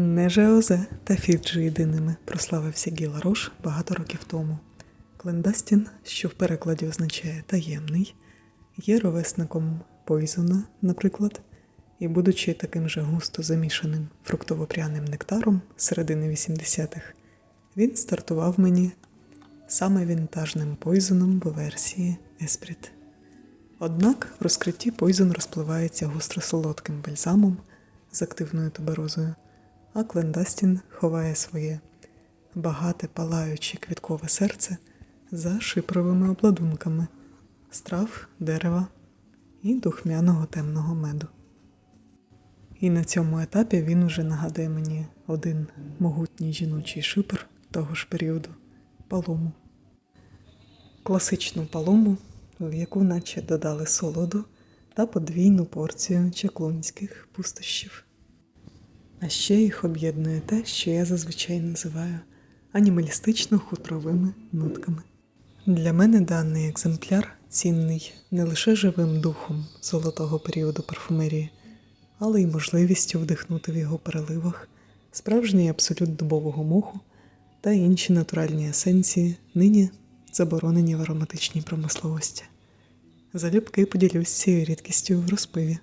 Не Жеозе та Фіджі єдиними прославився Гіла Рош багато років тому. Клендастін, що в перекладі означає таємний, є ровесником Пойзона, наприклад, і, будучи таким же густо замішаним фруктово-пряним нектаром середини 80-х, він стартував мені саме вінтажним Пойзоном в версії Еспріт. Однак в розкритті Пойзон розпливається гостро-солодким бальзамом з активною туберозою, а Клендастін ховає своє багате палаюче квіткове серце за шипровими обладунками з трав, дерева і духмяного темного меду. І на цьому етапі він уже нагадує мені один могутній жіночий шипр того ж періоду палому. Класичну палому, в яку наче додали солоду та подвійну порцію чаклунських пустощів. А ще їх об'єднує те, що я зазвичай називаю анімалістично-хутровими нотками. Для мене даний екземпляр цінний не лише живим духом золотого періоду парфумерії, але й можливістю вдихнути в його переливах справжній абсолют дубового моху та інші натуральні есенції, нині заборонені в ароматичній промисловості. Залюбки поділюсь цією рідкістю в розпиві.